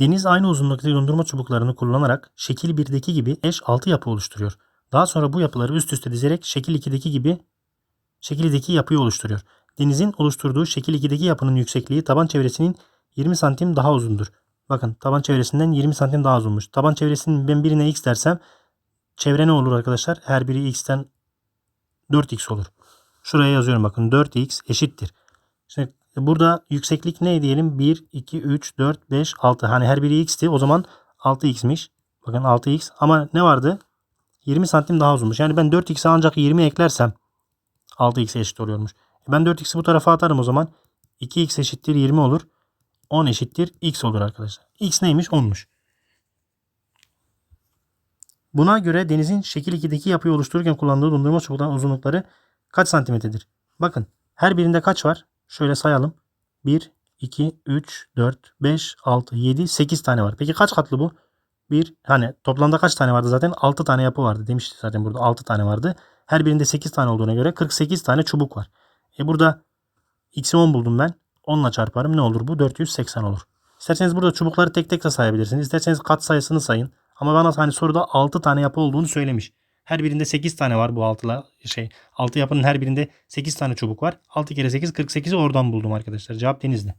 Deniz aynı uzunluktaki dondurma çubuklarını kullanarak şekil 1'deki gibi eş 6 yapı oluşturuyor. Daha sonra bu yapıları üst üste dizerek şekil 2'deki gibi şekil 2'deki yapıyı oluşturuyor. Denizin oluşturduğu şekil 2'deki yapının yüksekliği taban çevresinin 20 santim daha uzundur. Bakın taban çevresinden 20 santim daha uzunmuş. Taban çevresinin ben birine x dersem çevre ne olur arkadaşlar? Her biri x'ten 4x olur. Şuraya yazıyorum bakın 4x eşittir. Şimdi burada yükseklik ne diyelim? 1, 2, 3, 4, 5, 6. Hani her biri x'ti. O zaman 6x'miş. Bakın 6x. Ama ne vardı? 20 santim daha uzunmuş. Yani ben 4x'e ancak 20 eklersem 6x eşit oluyormuş. E Ben 4x'i bu tarafa atarım o zaman. 2x eşittir 20 olur. 10 eşittir x olur arkadaşlar. x neymiş? 10'muş. Buna göre denizin şekil 2'deki yapıyı oluştururken kullandığı dondurma çubuğunun uzunlukları kaç santimetredir? Bakın her birinde kaç var? Şöyle sayalım. 1, 2, 3, 4, 5, 6, 7, 8 tane var. Peki kaç katlı bu? 1, hani toplamda kaç tane vardı zaten? 6 tane yapı vardı. Demişti zaten burada 6 tane vardı. Her birinde 8 tane olduğuna göre 48 tane çubuk var. E burada x'i 10 buldum ben. 10 ile çarparım ne olur bu? 480 olur. İsterseniz burada çubukları tek tek de sayabilirsiniz. İsterseniz kat sayısını sayın. Ama bana hani soruda 6 tane yapı olduğunu söylemiş. Her birinde 8 tane var bu 6'la şey 6 yapının her birinde 8 tane çubuk var. 6 kere 8 48'i oradan buldum arkadaşlar. Cevap denizli.